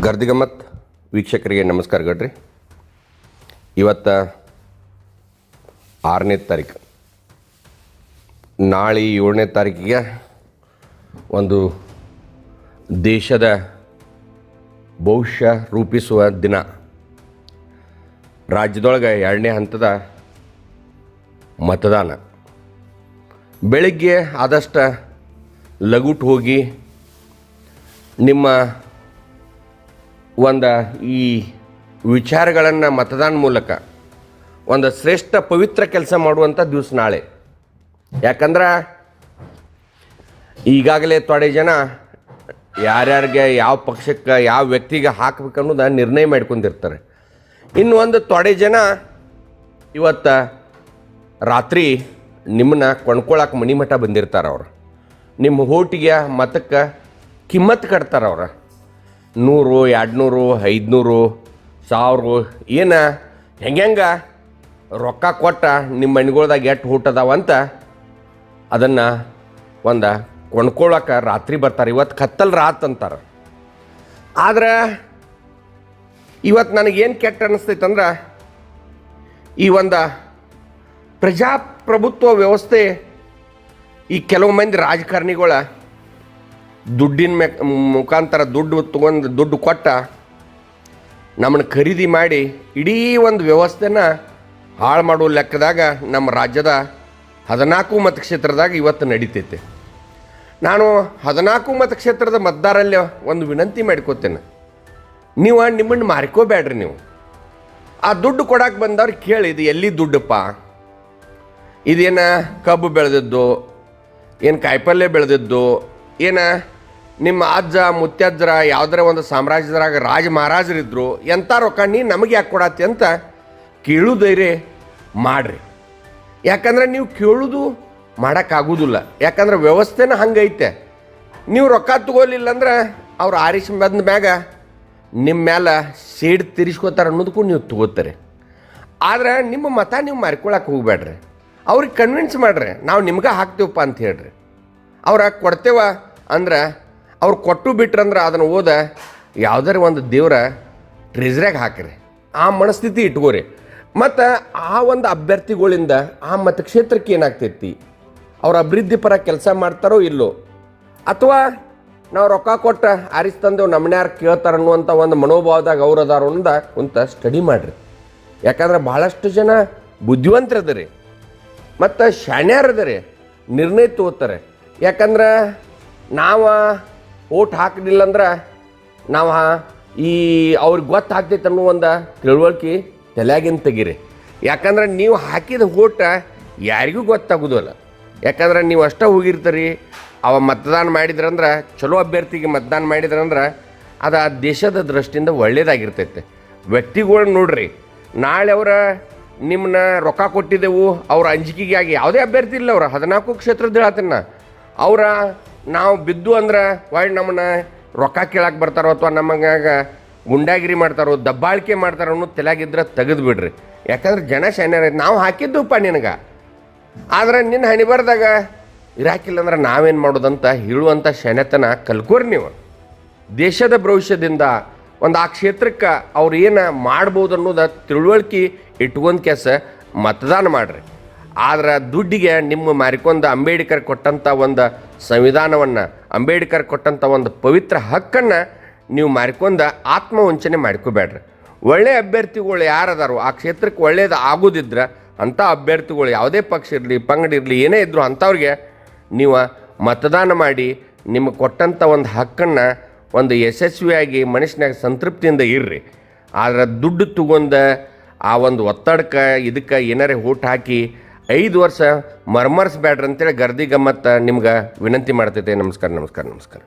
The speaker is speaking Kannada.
ಗರ್ದಿಗಮ್ಮತ್ ವೀಕ್ಷಕರಿಗೆ ನಮಸ್ಕಾರ ಗಡ್ರಿ. ಇವತ್ತು ಆರನೇ ತಾರೀಕು ನಾಳೆ ಏಳನೇ ತಾರೀಕಿಗೆ ಒಂದು ದೇಶದ ಭವಿಷ್ಯ ರೂಪಿಸುವ ದಿನ. ರಾಜ್ಯದೊಳಗೆ ಎರಡನೇ ಹಂತದ ಮತದಾನ. ಬೆಳಗ್ಗೆ ಆದಷ್ಟು ಲಗುಟ್ ಹೋಗಿ ನಿಮ್ಮ ಒಂದು ಈ ವಿಚಾರಗಳನ್ನು ಮತದಾನ ಮೂಲಕ ಒಂದು ಶ್ರೇಷ್ಠ ಪವಿತ್ರ ಕೆಲಸ ಮಾಡುವಂಥ ದಿವಸ ನಾಳೆ. ಯಾಕಂದ್ರೆ ಈಗಾಗಲೇ ತೊಡೆ ಜನ ಯಾರ್ಯಾರಿಗೆ ಯಾವ ಪಕ್ಷಕ್ಕೆ ಯಾವ ವ್ಯಕ್ತಿಗೆ ಹಾಕ್ಬೇಕು ಅನ್ನೋದು ನಿರ್ಣಯ ಮಾಡ್ಕೊಂಡಿರ್ತಾರೆ. ಇನ್ನು ಒಂದು ತೊಡೆ ಜನ ಇವತ್ತು ರಾತ್ರಿ ನಿಮ್ಮನ್ನ ಕೊಂಡ್ಕೊಳಕ್ಕೆ ಮಣಿಮಠ ಬಂದಿರ್ತಾರೆ ಅವ್ರು ನಿಮ್ಮ ಹೋಟಿಗೆ ಮತಕ್ಕೆ ಕಿಮ್ಮತ್ತು ಕಟ್ತಾರೆ ಅವ್ರು ನೂರು, ಎರಡುನೂರು, ಐದುನೂರು, ಸಾವಿರ, ಏನು? ಹೆಂಗೆ ರೊಕ್ಕ ಕೊಟ್ಟ ನಿಮ್ಮ ಮನೆಗಳ್ದಾಗ ಎಷ್ಟು ಊಟದಾವ ಅಂತ ಅದನ್ನು ಒಂದು ಕೊಂಡ್ಕೊಳಕ್ಕೆ ರಾತ್ರಿ ಬರ್ತಾರೆ. ಇವತ್ತು ಕತ್ತಲ್ ರಾತ್ ಅಂತಾರೆ. ಆದ್ರೆ ಇವತ್ತು ನನಗೇನು ಕೆಟ್ಟ ಅನ್ನಿಸ್ತೈತೆ ಅಂದ್ರೆ ಈ ಒಂದು ಪ್ರಜಾಪ್ರಭುತ್ವ ವ್ಯವಸ್ಥೆ ಈ ಕೆಲವು ಮಂದಿ ರಾಜಕಾರಣಿಗಳ ದುಡ್ಡಿನ ಮೆ ಮುಖಾಂತರ ದುಡ್ಡು ತೊಗೊಂಡು ದುಡ್ಡು ಕೊಟ್ಟ ನಮ್ಮನ್ನು ಖರೀದಿ ಮಾಡಿ ಇಡೀ ಒಂದು ವ್ಯವಸ್ಥೆನ ಹಾಳು ಮಾಡುವ ಲೆಕ್ಕದಾಗ ನಮ್ಮ ರಾಜ್ಯದ ಹದಿನಾಲ್ಕು ಮತಕ್ಷೇತ್ರದಾಗ ಇವತ್ತು ನಡೀತೈತೆ. ನಾನು ಹದಿನಾಲ್ಕು ಮತಕ್ಷೇತ್ರದ ಮತದಾರಲ್ಲಿ ಒಂದು ವಿನಂತಿ ಮಾಡ್ಕೋತೇನೆ. ನೀವು ನಿಮ್ಮನ್ನು ಮಾರ್ಕೋಬೇಡ್ರಿ ನೀವು. ಆ ದುಡ್ಡು ಕೊಡಕ್ಕೆ ಬಂದವ್ರು ಕೇಳಿ, ಇದು ಎಲ್ಲಿ ದುಡ್ಡಪ್ಪ? ಇದೇನ ಕಬ್ಬು ಬೆಳೆದಿದ್ದು, ಏನು ಕಾಯಿಪಲ್ಯ ಬೆಳೆದಿದ್ದು ಏನು? ನಿಮ್ಮ ಅಜ್ಜ ಮುತ್ತಜ್ಜರ ಯಾವುದರ ಒಂದು ಸಾಮ್ರಾಜ್ಯದ್ರಾಗ ರಾಜ ಮಹಾರಾಜರಿದ್ರು ಎಂಥ ರೊಕ್ಕ ನೀ ನಮಗೆ ಯಾಕೆ ಕೊಡತ್ತೆ ಅಂತ ಕೇಳುದೈರಿ ಮಾಡ್ರಿ. ಯಾಕಂದ್ರೆ ನೀವು ಕೇಳುದು ಮಾಡೋಕ್ಕಾಗೋದಿಲ್ಲ. ಯಾಕಂದ್ರೆ ವ್ಯವಸ್ಥೆನ ಹಂಗೈತೆ. ನೀವು ರೊಕ್ಕ ತಗೋಲಿಲ್ಲ ಅಂದ್ರೆ ಅವ್ರು ಆರಿಸಿ ಬಂದ ಮ್ಯಾಗ ನಿಮ್ಮ ಮೇಲೆ ಸೇಡ್ ತಿರ್ಸ್ಕೋತಾರೆ ಅನ್ನೋದಕ್ಕೂ ನೀವು ತಗೋತಾರೆ. ಆದ್ರೆ ನಿಮ್ಮ ಮತ ನೀವು ಮಾರ್ಕೊಳಕ್ಕೆ ಹೋಗ್ಬೇಡ್ರಿ ಅವ್ರಿಗೆ ಕನ್ವಿನ್ಸ್ ಮಾಡ್ರಿ. ನಾವು ನಿಮ್ಗೆ ಹಾಕ್ತೇವಪ್ಪ ಅಂತ ಹೇಳ್ರಿ. ಅವ್ರ ಕೊಡ್ತೇವ ಅಂದ್ರೆ ಅವ್ರು ಕೊಟ್ಟು ಬಿಟ್ರಂದ್ರೆ ಅದನ್ನು ಓದ ಯಾವುದರ ಒಂದು ದೇವ್ರ ಟ್ರೆಜರ್ಯಾಗ ಹಾಕಿರಿ. ಆ ಮನಸ್ಥಿತಿ ಇಟ್ಕೋರಿ. ಮತ್ತು ಆ ಒಂದು ಅಭ್ಯರ್ಥಿಗಳಿಂದ ಆ ಮತಕ್ಷೇತ್ರಕ್ಕೆ ಏನಾಗ್ತೈತಿ? ಅವ್ರ ಅಭಿವೃದ್ಧಿ ಪರ ಕೆಲಸ ಮಾಡ್ತಾರೋ ಇಲ್ಲೋ? ಅಥವಾ ನಾವು ರೊಕ್ಕ ಕೊಟ್ಟ ಆರಿಸ್ತಂದೇವು ನಮ್ಮನ್ಯಾರು ಕೇಳ್ತಾರ ಅನ್ನುವಂಥ ಒಂದು ಮನೋಭಾವದಾಗ ಅವ್ರು ಅದಾರ ಅಂತ ಕುಂತ ಸ್ಟಡಿ ಮಾಡಿರಿ. ಯಾಕಂದ್ರೆ ಭಾಳಷ್ಟು ಜನ ಬುದ್ಧಿವಂತರದರಿ. ಮತ್ತು ಶಾಣ್ಯಾರದರಿ. ನಿರ್ಣಯ ತಗೋತಾರೆ. ಯಾಕಂದ್ರೆ ನಾವು ಓಟ್ ಹಾಕಲಿಲ್ಲ ಅಂದ್ರೆ ನಾವು ಈ ಅವ್ರಿಗೆ ಗೊತ್ತಾಗ್ತೈತೆ ಅನ್ನೋ ಒಂದು ತಿಳುವಳಿಕೆ ತಲೆಯಾಗಿನ ತೆಗೀರಿ. ಯಾಕಂದ್ರೆ ನೀವು ಹಾಕಿದ ಓಟ ಯಾರಿಗೂ ಗೊತ್ತಾಗೋದಲ್ಲ. ಯಾಕಂದ್ರೆ ನೀವು ಅಷ್ಟೇ ಹೋಗಿರ್ತೀರಿ, ಅವ ಮತದಾನ ಮಾಡಿದ್ರಂದ್ರೆ, ಚಲೋ ಅಭ್ಯರ್ಥಿಗೆ ಮತದಾನ ಮಾಡಿದ್ರಂದ್ರೆ ಅದು ಆ ದೇಶದ ದೃಷ್ಟಿಯಿಂದ ಒಳ್ಳೇದಾಗಿರ್ತೈತೆ. ವ್ಯಕ್ತಿಗಳು ನೋಡ್ರಿ, ನಾಳೆ ಅವರ ನಿಮ್ಮನ್ನ ರೊಕ್ಕ ಕೊಟ್ಟಿದ್ದೆವು, ಅವ್ರ ಅಂಜಿಕೆಗಾಗಿ ಯಾವುದೇ ಅಭ್ಯರ್ಥಿ ಇಲ್ಲ ಅವರು. ಹದಿನಾಲ್ಕು ಕ್ಷೇತ್ರದ ಹೇಳ್ತೀನಿ ಅವ್ರ ನಾವು ಬಿದ್ದು ಅಂದ್ರೆ ಒಳ್ಳೆ ನಮ್ಮನ್ನ ರೊಕ್ಕ ಕೇಳಕ್ಕೆ ಬರ್ತಾರೋ ಅಥವಾ ನಮಗಾಗ ಗುಂಡಾಗಿರಿ ಮಾಡ್ತಾರೋ, ದಬ್ಬಾಳಿಕೆ ಮಾಡ್ತಾರೋ ಅನ್ನೋ ತಲೆಗಿದ್ರೆ ತೆಗೆದು ಬಿಡ್ರಿ. ಯಾಕಂದ್ರೆ ಜನ ಶಾನ್ಯಾರ ನಾವು ಹಾಕಿದ್ದೆವಪ್ಪ ನಿನಗೆ. ಆದ್ರೆ ನಿನ್ನ ಹಣಿಬಾರ್ದಾಗ ಇರಾಕಿಲ್ಲ ಅಂದ್ರೆ ನಾವೇನು ಮಾಡೋದಂತ ಹೇಳುವಂಥ ಶನೆತನ ಕಲ್ಕೋರಿ ನೀವು. ದೇಶದ ಭವಿಷ್ಯದಿಂದ ಒಂದು ಆ ಕ್ಷೇತ್ರಕ್ಕೆ ಅವ್ರು ಏನು ಮಾಡ್ಬೋದು ಅನ್ನೋದು ತಿಳುವಳಿಕೆ ಇಟ್ಕೊಂಡ್ ಕೆಲಸ ಮತದಾನ ಮಾಡಿರಿ. ಆದ್ರೆ ದುಡ್ಡಿಗೆ ನಿಮ್ಮ ಮಾರಿಕೊಂಡ ಅಂಬೇಡ್ಕರ್ ಕೊಟ್ಟಂಥ ಒಂದು ಸಂವಿಧಾನವನ್ನು, ಅಂಬೇಡ್ಕರ್ ಕೊಟ್ಟಂಥ ಒಂದು ಪವಿತ್ರ ಹಕ್ಕನ್ನು ನೀವು ಮಾರಿಕೊಂಡ ಆತ್ಮವಂಚನೆ ಮಾಡ್ಕೋಬೇಡ್ರಿ. ಒಳ್ಳೆಯ ಅಭ್ಯರ್ಥಿಗಳು ಯಾರದಾರೋ, ಆ ಕ್ಷೇತ್ರಕ್ಕೆ ಒಳ್ಳೆಯದು ಆಗೋದಿದ್ರೆ ಅಂಥ ಅಭ್ಯರ್ಥಿಗಳು ಯಾವುದೇ ಪಕ್ಷ ಇರಲಿ, ಪಂಗಡ ಇರಲಿ, ಏನೇ ಇದ್ದರೂ ಅಂಥವ್ರಿಗೆ ನೀವು ಮತದಾನ ಮಾಡಿ ನಿಮಗೆ ಕೊಟ್ಟಂಥ ಒಂದು ಹಕ್ಕನ್ನು ಒಂದು ಯಶಸ್ವಿಯಾಗಿ ಮನುಷ್ಯನಾಗ ಸಂತೃಪ್ತಿಯಿಂದ ಇರ್ರಿ. ಆದರೆ ದುಡ್ಡು ತಗೊಂಡ ಆ ಒಂದು ಒತ್ತಡಕ್ಕೆ ಇದಕ್ಕೆ ಏನಾರೇ ಊಟ ಹಾಕಿ ಐದು ವರ್ಷ ಮರ್ಮರ್ಸ್ಬೇಡ್ರಿ ಅಂತೇಳಿ ಗರ್ದಿ ಗಮ್ಮತ್ತ ನಿಮ್ಗೆ ವಿನಂತಿ ಮಾಡ್ತೈತೆ. ನಮಸ್ಕಾರ ನಮಸ್ಕಾರ ನಮಸ್ಕಾರ.